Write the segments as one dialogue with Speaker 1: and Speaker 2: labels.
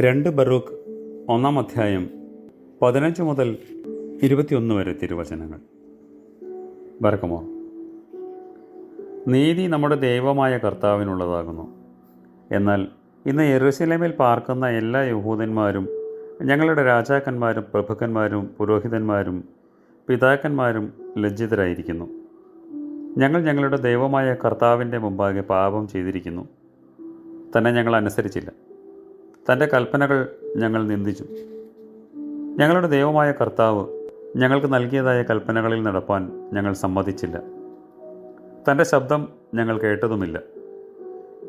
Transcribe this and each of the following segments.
Speaker 1: രണ്ട് ബറൂഖ് ഒന്നാം അധ്യായം പതിനഞ്ച് മുതൽ ഇരുപത്തിയൊന്ന് വരെ തിരുവചനങ്ങൾ. വരക്കുമോ? നീതി നമ്മുടെ ദൈവമായ കർത്താവിനുള്ളതാകുന്നു. എന്നാൽ ഇന്ന് യെറുസലേമിൽ പാർക്കുന്ന എല്ലാ യഹൂദന്മാരും ഞങ്ങളുടെ രാജാക്കന്മാരും പ്രഭുക്കന്മാരും പുരോഹിതന്മാരും പിതാക്കന്മാരും ലജ്ജിതരായിരിക്കുന്നു. ഞങ്ങൾ ഞങ്ങളുടെ ദൈവമായ കർത്താവിന്റെ മുമ്പാകെ പാപം ചെയ്തിരിക്കുന്നു. തന്നെ ഞങ്ങൾ അനുസരിച്ചില്ല. തന്റെ കൽപ്പനകൾ ഞങ്ങൾ നിന്ദിച്ചു. ഞങ്ങളുടെ ദൈവമായ കർത്താവ് ഞങ്ങൾക്ക് നൽകിയതായ കൽപ്പനകളിൽ നടപ്പാൻ ഞങ്ങൾ സമ്മതിച്ചില്ല. തന്റെ ശബ്ദം ഞങ്ങൾ കേട്ടതുമില്ല.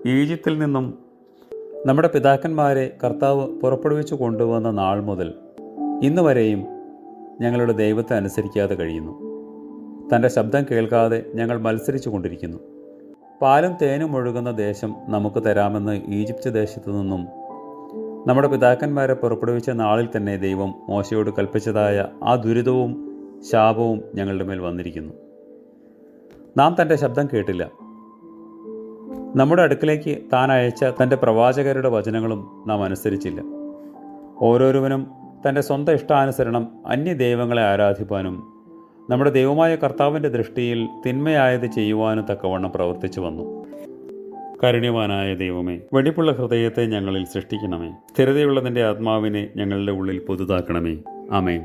Speaker 1: ഈജിപ്തിൽ നിന്നും നമ്മുടെ പിതാക്കന്മാരെ കർത്താവ് പുറപ്പെടുവിച്ചു കൊണ്ടുവന്ന നാൾ മുതൽ ഇന്ന് വരെയും ഞങ്ങളുടെ ദൈവത്തെ അനുസരിക്കാതെ കഴിയുന്നു. തന്റെ ശബ്ദം കേൾക്കാതെ ഞങ്ങൾ മത്സരിച്ചു കൊണ്ടിരിക്കുന്നു. പാലും തേനും ഒഴുകുന്ന ദേശം നമുക്ക് തരാമെന്ന് ഈജിപ്ത് ദേശത്തു നിന്നും നമ്മുടെ പിതാക്കന്മാരെ പുറപ്പെടുവിച്ച നാളിൽ തന്നെ ദൈവം മോശയോട് കൽപ്പിച്ചതായ ആ ദുരിതവും ശാപവും ഞങ്ങളുടെ മേൽ വന്നിരിക്കുന്നു. നാം തന്റെ ശബ്ദം കേട്ടില്ല. നമ്മുടെ അടുക്കിലേക്ക് താൻ അയച്ച തന്റെ പ്രവാചകരുടെ വചനങ്ങളും നാം അനുസരിച്ചില്ല. ഓരോരുവനും തന്റെ സ്വന്തം ഇഷ്ടാനുസരണം അന്യ ദൈവങ്ങളെ ആരാധിപ്പാനും നമ്മുടെ ദൈവമായ കർത്താവിന്റെ ദൃഷ്ടിയിൽ തിന്മയായത് ചെയ്യുവാനും തക്കവണ്ണം പ്രവർത്തിച്ചു വന്നു. കരുണ്യവാനായ ദൈവമേ വെടിപ്പുള്ള ഹൃദയത്തെ ഞങ്ങളിൽ സൃഷ്ടിക്കണമേ. സ്ഥിരതയുള്ളതിന്റെ ആത്മാവിനെ ഞങ്ങളുടെ ഉള്ളിൽ പുതുതാക്കണമേ. ആമേൻ.